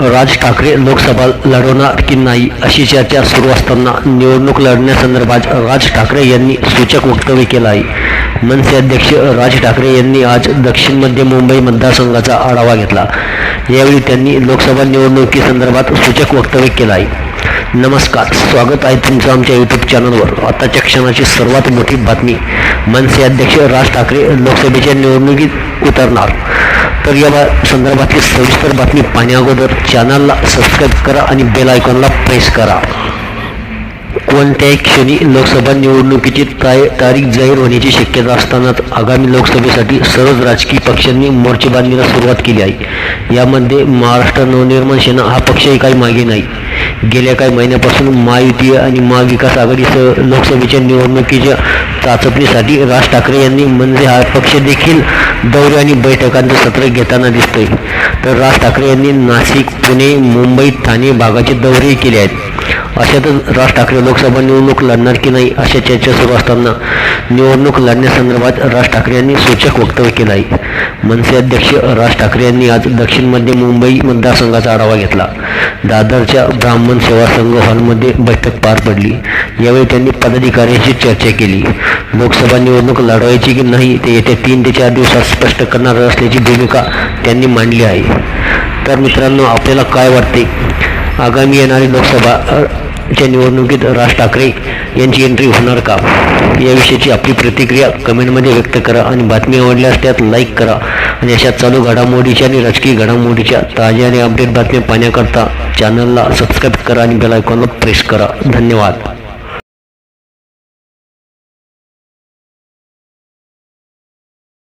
राज ठाकरे लोकसभा लढवणार की नाही अशी चर्चा सुरू असताना निवडणूक लढण्यासंदर्भात राज ठाकरे यांनी सूचक वक्तव्य केलं आहे मनसे अध्यक्ष राज ठाकरे यांनी आज दक्षिण मध्य मुंबई मतदारसंघाचा आढावा घेतला. यावेळी त्यांनी लोकसभा निवडणुकीसंदर्भात सूचक वक्तव्य केलं आहे नमस्कार स्वागत आहे तुमचं आमच्या यूट्यूब चॅनलवर आताच्या क्षणाची सर्वात मोठी बातमी. मनसे अध्यक्ष राज ठाकरे लोकसभेच्या निवडणुकीत उतरणार. तर या संदर्भातली सविस्तर बातमी पाहण्याअगोदर चॅनलला सबस्क्राईब करा आणि बेल आयकॉनला प्रेस करा. कोणत्याही क्षणी लोकसभा निवडणुकीची ताय तारीख जाहीर होण्याची शक्यता असतानाच आगामी लोकसभेसाठी सर्वच राजकीय पक्षांनी मोर्चे बांधणीला सुरुवात केली आहे. यामध्ये महाराष्ट्र नवनिर्माण सेना हा पक्षही काही मागे नाही. गेल्या काही महिन्यापासून महायुती आणि महाविकास आघाडीसह लोकसभेच्या निवडणुकीच्या चाचपणीसाठी राज ठाकरे यांनी म्हणजे हा पक्ष देखील दौरे आणि बैठकांचं सत्र घेताना दिसतोय. तर राज ठाकरे यांनी नाशिक पुणे मुंबई ठाणे भागाचे दौरेही केले आहेत. अशातच राज ठाकरे लोकसभा निवडणूक लढणार की नाही अशा चर्चा सुरू असताना निवडणूक लढण्यासंदर्भात राज ठाकरे यांनी सूचक वक्तव्य केलं आहे मनसे अध्यक्ष राज ठाकरे यांनी आज दक्षिण मध्य मुंबई मतदारसंघाचा आढावा घेतला. दादरच्या ब्राह्मण सेवा संघ हॉलमध्ये बैठक पार पडली. यावेळी त्यांनी पदाधिकाऱ्यांशी चर्चा केली. लोकसभा निवडणूक लढवायची की नाही ते येत्या तीन ते चार दिवसात स्पष्ट करणार असल्याची भूमिका त्यांनी मांडली आहे. तर मित्रांनो आपल्याला काय वाटते? आगामी येणारी लोकसभा च्या निवडणुकीत राज ठाकरे यांची एंट्री होणार का? याविषयीची आपली प्रतिक्रिया कमेंटमध्ये व्यक्त करा आणि बातमी आवडल्यास त्यात लाईक करा. आणि अशा चालू घडामोडीच्या आणि राजकीय घडामोडीच्या ताज्या आणि अपडेट बातम्या पाहण्याकरता चॅनलला सबस्क्राईब करा आणि बेल आयकॉनला प्रेस करा. धन्यवाद.